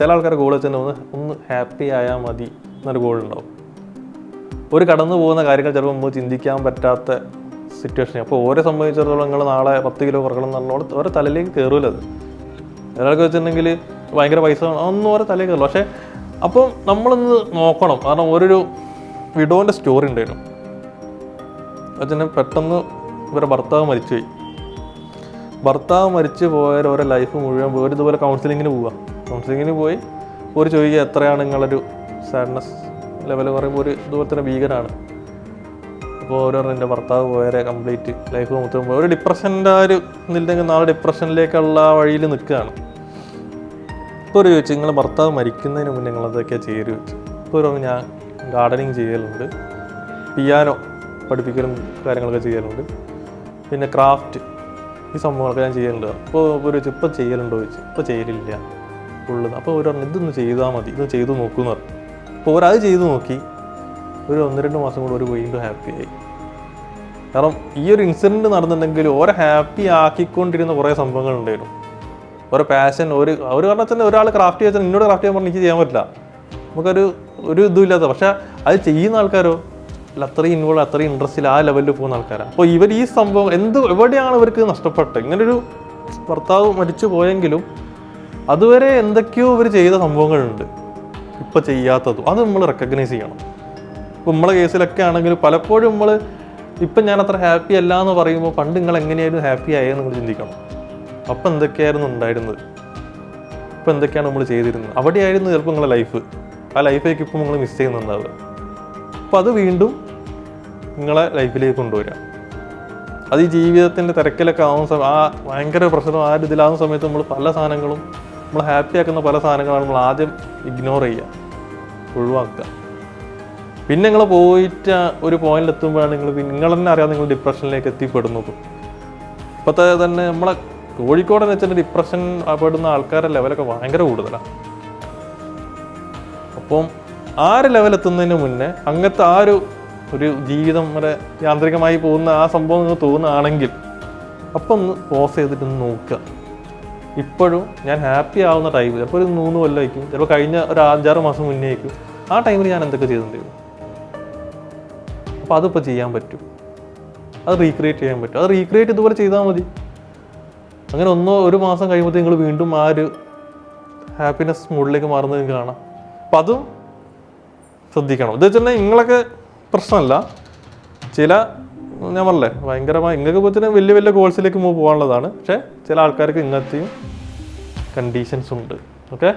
ചില ആൾക്കാർ ഗോൾ വെച്ചാൽ ഒന്ന് ഒന്ന് ഹാപ്പി ആയാൽ മതി എന്നൊരു ഗോൾ ഉണ്ടാവും. ഒരു കടന്നു പോകുന്ന കാര്യങ്ങൾ ചിലപ്പോൾ നമുക്ക് ചിന്തിക്കാൻ പറ്റാത്ത സിറ്റുവേഷൻ അപ്പോൾ ഓരോ സംബന്ധിച്ചിടത്തോളം നിങ്ങൾ നാളെ പത്ത് കിലോ കുറക്കണം എന്ന് പറഞ്ഞോട് ഓരോ തലയിലേക്ക് കയറൂല അത്. ഒരാൾക്ക് വെച്ചിട്ടുണ്ടെങ്കിൽ ഭയങ്കര പൈസ അതൊന്നും ഓരോ തലയിൽ കയറില്ല പക്ഷേ അപ്പം നമ്മളൊന്ന് നോക്കണം. കാരണം ഓരോരു വിഡോന്റെ സ്റ്റോറി ഉണ്ടായിരുന്നു. അച്ഛനെ പെട്ടെന്ന് ഇവരെ ഭർത്താവ് മരിച്ചുപോയി. ഭർത്താവ് മരിച്ചു പോയവർ ഓരോ ലൈഫ് മുഴുവൻ പോയി ഇതുപോലെ കൗൺസിലിങ്ങിന് പോവുക കൗൺസിലിങ്ങിന് പോയി. ഒരു ചോദിക്കുക എത്രയാണ് നിങ്ങളൊരു സാഡ്നെസ് ലെവൽ പറയുമ്പോൾ ഒരു ഇതുപോലെ തന്നെ ഭീകരമാണ് അപ്പോൾ ഓരോ എന്റെ ഭർത്താവ് പോയവരെ കംപ്ലീറ്റ് ലൈഫ് മൊത്തം ഒരു ഡിപ്രഷന്റെ ആ ഒരു ഇതില്ലെങ്കിൽ നാളെ ഡിപ്രഷനിലേക്കുള്ള ആ വഴിയിൽ നിൽക്കുകയാണ്. ഇപ്പോൾ ഒരു ചോദിച്ചു നിങ്ങൾ ഭർത്താവ് മരിക്കുന്നതിന് മുന്നേ നിങ്ങൾ അതൊക്കെയാണ് ചെയ്യൽ ചോദിച്ചു ഇപ്പോൾ ഒരു ഞാൻ ഗാർഡനിങ് ചെയ്യലുണ്ട്. പിയാനോ പഠിപ്പിക്കലും കാര്യങ്ങളൊക്കെ ചെയ്യലുണ്ട്. പിന്നെ ക്രാഫ്റ്റ് ഈ സംഭവങ്ങളൊക്കെ ഞാൻ ചെയ്യലുണ്ട്. അപ്പോൾ ഒരു ഇപ്പോൾ ചെയ്യലുണ്ടോ? ചോദിച്ചു ഇപ്പോൾ ചെയ്യലില്ല. ഫുള്ള് അപ്പോൾ ഒരു പറഞ്ഞു ഇതൊന്ന് ചെയ്താൽ മതി ഇത് ചെയ്തു നോക്കുമെന്ന് പറഞ്ഞു. അപ്പോൾ ഒരാൾ ചെയ്തു നോക്കി. ഒരു ഒന്ന് രണ്ട് മാസം കൂടെ ഒരു വീണ്ടും ഹാപ്പിയായി കാരണം ഈ ഒരു ഇൻസിഡന്റ് നടന്നിട്ടുണ്ടെങ്കിൽ ഓരോ ഹാപ്പി ആക്കിക്കൊണ്ടിരുന്ന കുറേ സംഭവങ്ങൾ ഉണ്ടായിരുന്നു. ഓരോ പാഷൻ ഒരു ഒരു കാരണത്തിന് ഒരാൾ ക്രാഫ്റ്റ് ചെയ്യാൻ എന്നോട് ക്രാഫ്റ്റ് ചെയ്യാൻ പറഞ്ഞാൽ എനിക്ക് ചെയ്യാൻ പറ്റില്ല. നമുക്കൊരു ഒരു ഇതും ഇല്ലാത്ത പക്ഷെ അത് ചെയ്യുന്ന ആൾക്കാരോ? അല്ല അത്രയും ഇൻവോൾവ് അത്രയും ഇൻട്രസ്റ്റിൽ ആ ലെവലിൽ പോകുന്ന ആൾക്കാരാണ് അപ്പോൾ ഇവർ ഈ സംഭവം എന്ത് എവിടെയാണ് ഇവർക്ക് നഷ്ടപ്പെട്ടത്? ഇങ്ങനൊരു ഭർത്താവ് മരിച്ചു പോയെങ്കിലും അതുവരെ എന്തൊക്കെയോ ഇവർ ചെയ്ത സംഭവങ്ങളുണ്ട്. ഇപ്പോൾ ചെയ്യാത്തതും. അത് നമ്മൾ റെക്കഗ്നൈസ് ചെയ്യണം. ഇപ്പോൾ നമ്മളെ കേസിലൊക്കെ ആണെങ്കിൽ പലപ്പോഴും നമ്മൾ ഇപ്പം ഞാൻ അത്ര ഹാപ്പി അല്ല എന്ന് പറയുമ്പോൾ പണ്ട് നിങ്ങൾ എങ്ങനെയായിരുന്നു ഹാപ്പി ആയെന്ന് നിങ്ങൾ ചിന്തിക്കണം. അപ്പം എന്തൊക്കെയായിരുന്നു ഉണ്ടായിരുന്നത്? ഇപ്പം എന്തൊക്കെയാണ് നമ്മൾ ചെയ്തിരുന്നത്? അവിടെയായിരുന്നു ചിലപ്പോൾ നിങ്ങളുടെ ലൈഫ് ആ ലൈഫിലേക്ക് ഇപ്പം നിങ്ങൾ മിസ് ചെയ്യുന്നുണ്ടാവുക അപ്പം അത് വീണ്ടും നിങ്ങളെ ലൈഫിലേക്ക് കൊണ്ടുവരിക. അത് ഈ ജീവിതത്തിന്റെ തിരക്കിലൊക്കെ ആവുന്ന സമയം ആ ഭയങ്കര പ്രശ്നം ആ ഒരു ഇതിലാവുന്ന സമയത്ത് നമ്മൾ പല സാധനങ്ങളും നമ്മൾ ഹാപ്പി ആക്കുന്ന പല സാധനങ്ങളാണ് നമ്മൾ ആദ്യം ഇഗ്നോർ ചെയ്യുക ഒഴിവാക്കുക. പിന്നെ നിങ്ങൾ പോയിട്ട് ഒരു പോയിന്റിൽ എത്തുമ്പോഴാണ് നിങ്ങൾ നിങ്ങൾ തന്നെ അറിയാതെ നിങ്ങൾ ഡിപ്രഷനിലേക്ക് എത്തിപ്പെടുന്നത്. ഇപ്പോഴത്തെ തന്നെ നമ്മളെ കോഴിക്കോട് എന്ന് വെച്ചാൽ ഡിപ്രഷൻ പെടുന്ന ആൾക്കാരുടെ ലെവലൊക്കെ ഭയങ്കര കൂടുതലാണ് അപ്പം ആ ഒരു ലെവലെത്തുന്നതിന് മുന്നേ അങ്ങനത്തെ ആ ഒരു ഒരു ജീവിതം വരെ യാന്ത്രികമായി പോകുന്ന ആ സംഭവം നിങ്ങൾ തോന്നുകയാണെങ്കിൽ അപ്പം ഒന്ന് പോസ് ചെയ്തിട്ടൊന്ന് നോക്കുക. ഇപ്പോഴും ഞാൻ ഹാപ്പി ആവുന്ന ടൈം ചിലപ്പോൾ ഒരു മൂന്ന് കൊല്ലമായിരിക്കും ചിലപ്പോൾ കഴിഞ്ഞ ഒരു അഞ്ചാറ് മാസം മുന്നേ ആയിരിക്കും. ആ ടൈമിൽ ഞാൻ എന്തൊക്കെ ചെയ്തിട്ടുണ്ടായിരുന്നു അപ്പോൾ അതിപ്പോൾ ചെയ്യാൻ പറ്റും. അത് റീക്രിയേറ്റ് ചെയ്യാൻ പറ്റും. അത് റീക്രിയേറ്റ് ഇതുപോലെ ചെയ്താൽ മതി. അങ്ങനെ ഒന്നോ ഒരു മാസം കഴിയുമ്പോൾ നിങ്ങൾ വീണ്ടും ആ ഒരു ഹാപ്പിനെസ് മൂഡിലേക്ക് മാറുന്നത് നിങ്ങൾക്ക് കാണാം. അപ്പം അതും ശ്രദ്ധിക്കണം. ഇത് വെച്ചിട്ടുണ്ടെങ്കിൽ നിങ്ങളൊക്കെ പ്രശ്നമല്ല. ചില ഞാൻ പറഞ്ഞേ ഭയങ്കരമായി ഇങ്ങക്ക് വെച്ചാൽ വലിയ വലിയ ഗോൾസിലേക്ക് പോകാനുള്ളതാണ്. പക്ഷേ ചില ആൾക്കാർക്ക് ഇങ്ങനത്തെയും കണ്ടീഷൻസ് ഉണ്ട്. ഓക്കെ